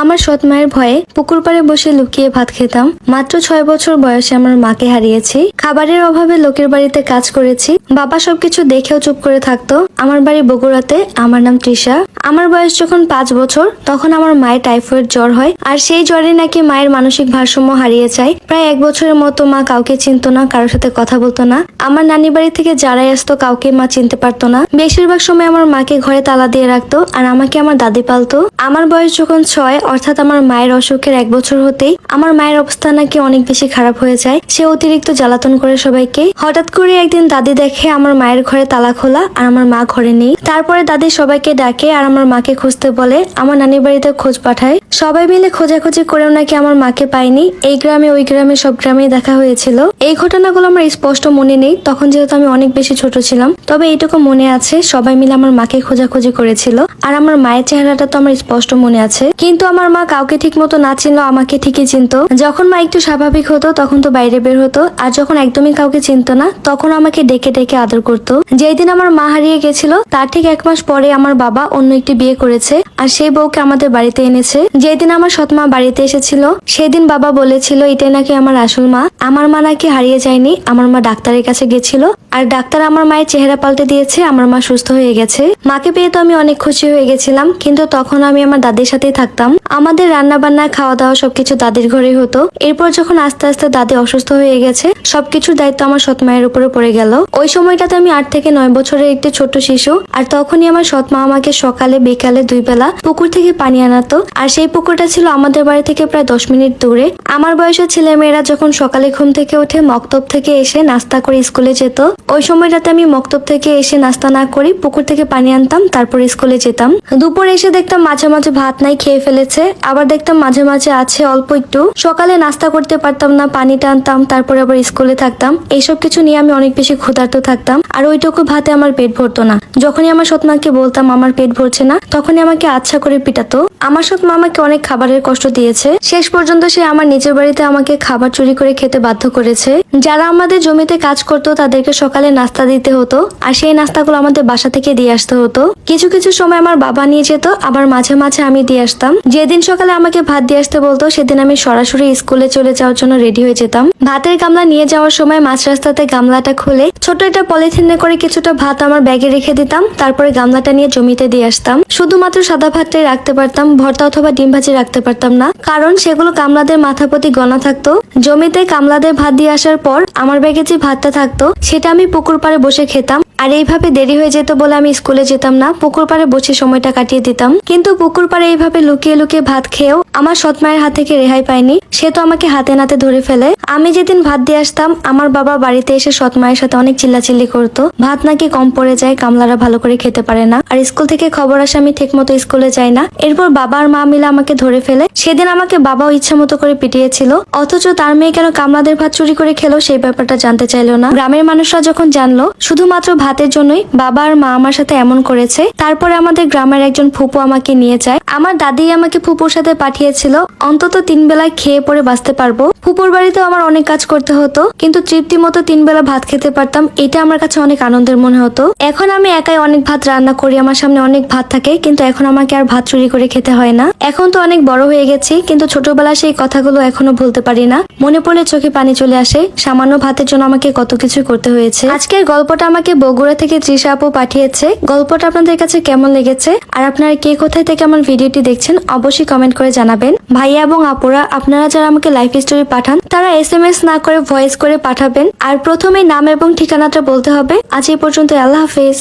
আমার সৎ মায়ের ভয়ে পুকুর পাড়ে বসে লুকিয়ে ভাত খেতাম। মাত্র ছয় বছর বয়সে আমার মাকে হারিয়েছি। খাবারের অভাবে লোকের বাড়িতে কাজ করেছি। বাবা সবকিছু দেখেও চুপ করে থাকতো। আমার বাড়ি বগুড়াতে। আমার নাম তৃষা। আমার বয়স যখন পাঁচ বছর, তখন আমার মায়ের টাইফয়েড জ্বর হয়। আর সেই জ্বরে নাকি মায়ের মানসিক ভারসাম্য হারিয়ে যায়। প্রায় এক বছরের মতো মা কাউকে চিনতো না, কারোর সাথে কথা বলতো না। আমার নানি বাড়ি থেকে যারাই আসতো, কাউকে মা চিনতে পারতো না। বেশিরভাগ সময় আমার মাকে ঘরে তালা দিয়ে রাখতো, আর আমাকে আমার দাদি পালতো। আমার বয়স যখন ছয় অর্থাৎ আমার মায়ের অসুখের এক বছর হতেই আমার মায়ের অবস্থা নাকি অনেক বেশি খারাপ হয়ে যায়। সে অতিরিক্ত জ্বালাতন করে সবাইকে। হঠাৎ করে একদিন দাদি দেখে আমার মায়ের ঘরে তালা খোলা আর আমার মা ঘরে নেই। তারপরে দাদি সবাইকে ডাকে আর আমার মাকে খুঁজতে বলে, আমার নানির বাড়িতে খোঁজ পাঠায়। সবাই মিলে খোঁজাখুঁজি করেও নাকি আমার মাকে পাইনি। এই গ্রামে, ওই গ্রামে সব গ্রামেই দেখা হয়েছিল। এই ঘটনাগুলো আমার স্পষ্ট মনে নেই। তখন যেহেতু আমি অনেক বেশি ছোট ছিলাম, তবে এইটুকু মনে আছে, সবাই মিলে আমার মাকে খোঁজাখুঁজি করেছিল। আর আমার মায়ের চেহারাটা তো আমার স্পষ্ট মনে আছে। কিন্তু আমার মা কাউকে ঠিক মতো না চিনলেও আমাকে ঠিকই চিনতো। যখন মা একটু স্বাভাবিক হতো, তখন তো বাইরে বের হতো। আর যখন একদমই কাউকে চিনতো না, তখন আমাকে ডেকে ডেকে আদর করতো। যেই দিন আমার মা হারিয়ে গেছিল, তার ঠিক এক মাস পরে আমার বাবা অন্য একটি বিয়ে করেছে আর সেই বউকে আমাদের বাড়িতে এনেছে। যেই দিন আমার সৎমা বাড়িতে এসেছিল, সেদিন বাবা বলেছিল, এটাই নাকি আমার আসল মা। আমার মা নাকি হারিয়ে যায়নি। আমার মা ডাক্তারের কাছে গেছিল আর ডাক্তার আমার মায়ের চেহারা পাল্টে দিয়েছে। আমার মা সুস্থ হয়ে গেছে। মাকে পেয়ে তো আমি অনেক খুশি হয়ে গেছিলাম, কিন্তু তখন আমি আমার দাদির সাথেই থাকতাম। আমাদের রান্না বান্না খাওয়া দাওয়া সবকিছু দাদির ঘরে হতো। এরপর যখন আস্তে আস্তে দাদি অসুস্থ হয়ে গেছে, সবকিছুর দায়িত্ব আমার সৎ মায়ের উপরে পড়ে গেল। ওই সময়টাতে আমি আট থেকে নয় বছরের একটি ছোট শিশু, আর তখনই আমার সৎ মা আমাকে সকালে, বিকালে দুই বেলা পুকুর থেকে পানি আনাতো। আর সেই পুকুরটা ছিল আমাদের বাড়ি থেকে প্রায় দশ মিনিট দূরে। আমার বয়সের ছেলে মেয়েরা যখন সকালে ঘুম থেকে উঠে মক্তব থেকে এসে নাস্তা করে স্কুলে যেত। ওই সময়টাতে আমি মক্তব থেকে এসে নাস্তা না করি পুকুর থেকে পানি আনতাম, তারপর স্কুলে যেতাম। দুপুরে এসে দেখতাম মাঝে মাঝে ভাত নাই, খেয়ে ফেলেছে। আবার দেখতাম মাঝে মাঝে আছে অল্প একটু। সকালে নাস্তা করতে পারতাম না পানি টানতাম তারপরে আবার স্কুলে থাকতাম। এইসব কিছু নিয়ে আমি অনেক বেশি ক্ষুধার্ত থাকতাম। আর ওইটুকু ভাতে আমার পেট ভরতো না। যখনই আমার সৎমাকে বলতাম, আমার পেট ভরছে না, তখনই আমাকে আচ্ছা করে পিটাতো। আমার সৎমা আমাকে অনেক খাবারের কষ্ট দিয়েছে। শেষ পর্যন্ত সে আমার নিজের বাড়িতে আমাকে খাবার চুরি করে খেতে বাধ্য করেছে। যারা আমাদের জমিতে কাজ করতো, তাদেরকে সকালে নাস্তা দিতে হতো। আর সেই নাস্তাগুলো আমাদের বাসা থেকে দিয়ে আসতে হতো। কিছু কিছু সময় আমার বাবা নিয়ে যেত, আবার মাঝে মাঝে আমি দিয়ে আসতাম। যেদিন সকালে আমাকে ভাত দিয়ে আসতে বলতো, সেদিন আমি সরাসরি স্কুলে চলে যাওয়ার জন্য রেডি হয়ে যেতাম। ভাতের গামলা নিয়ে যাওয়ার সময় মাছ রাস্তাতে গামলাটা খুলে ছোট একটা পলিথিনে করে কিছুটা ভাত আমার ব্যাগে রেখে দিতাম, তারপরে গামলাটা নিয়ে জমিতে দিয়ে আসতাম। শুধুমাত্র সাদা ভাতটাই রাখতে পারতাম, ভর্তা অথবা ডিম ভাজি রাখতে পারতাম না, কারণ সেগুলো কামলাদের মাথা প্রতি গণা থাকতো। জমিতে কামলাদের ভাত দিয়ে আসার পর আমার ব্যাগে যে ভাতটা থাকতো, সেটা আমি পুকুর পাড়ে বসে খেতাম। আর এইভাবে দেরি হয়ে যেত বলে আমি স্কুলে যেতাম না। পুকুর পাড়ে বসে সময়টা কাটিয়ে দিতাম। কিন্তু পুকুর পাড়ে এইভাবে লুকিয়ে লুকিয়ে ভাত খেয়েও আমার সৎ মায়ের হাত থেকে রেহাই পাইনি। সে তো আমাকে হাতে নাতে ধরে ফেলে। আমি যেদিন ভাত দিয়ে আসতাম, আমার বাবা বাড়িতে এসে সৎ মায়ের সাথে অনেক চিল্লাচিল্লি করতো। ভাত নাকি কম পড়ে যায়, কামলারা ভালো করে খেতে পারে না। আর স্কুল থেকে খবর আসে আমি ঠিক মতো স্কুলে যাই না। এরপর বাবা আর মা মিলে আমাকে ধরে ফেলে। সেদিন আমাকে বাবাও ইচ্ছা মতো করে পিটিয়েছিল। অথচ তার মেয়ে কেন কামলাদের ভাত চুরি করে খেলো সেই ব্যাপারটা জানতে চাইলো না। গ্রামের মানুষরা যখন জানলো, শুধুমাত্র ভাতের জন্যই বাবা আর মা আমার সাথে এমন করেছে। তারপরে আমাদের গ্রামের একজন ফুপু আমাকে নিয়ে যায়। আমার দাদি আমাকে ফুপুর সাথে পাঠিয়েছিল। অন্তত তিন বেলায় খেয়ে পরে বাঁচতে পারব। ফুপুর বাড়িতেও আমার অনেক কাজ করতে হতো, কিন্তু তৃপ্তি মতো তিন বেলা ভাত খেতে পারতাম, এটা আমার কাছে অনেক আনন্দের মনে হতো। এখন আমি একাই অনেক ভাত রান্না করি, আমার সামনে অনেক ভাত থাকে, কিন্তু এখন আমাকে আর ভাত চুরি করে খেতে হয় না। এখন তো অনেক বড় হয়ে গেছি, কিন্তু ছোটবেলা সেই কথাগুলো এখনও ভুলতে পারি না। মনে পড়লে চোখে পানি চলে আসে, সামান্য ভাতের জন্য আমাকে কত কিছু করতে হয়েছে। আজকের গল্পটা আমাকে বগুড়া থেকে তৃষা আপু পাঠিয়েছে। গল্পটা আপনাদের কাছে কেমন লেগেছে, আর আপনারা কে কোথায় থেকে আমার ভিডিওটি দেখছেন, অবশ্যই কমেন্ট করে জানাবেন। ভাইয়া এবং আপুরা, আপনারা যারা আমাকে লাইফ স্টোরি পাঠান। তারা এস এম এস না করে ভয়েস করে পাঠাবেন। আর প্রথমে নাম এবং ঠিকানাটা বলতে হবে। আজ এই পর্যন্ত আল্লাহ হাফেজ।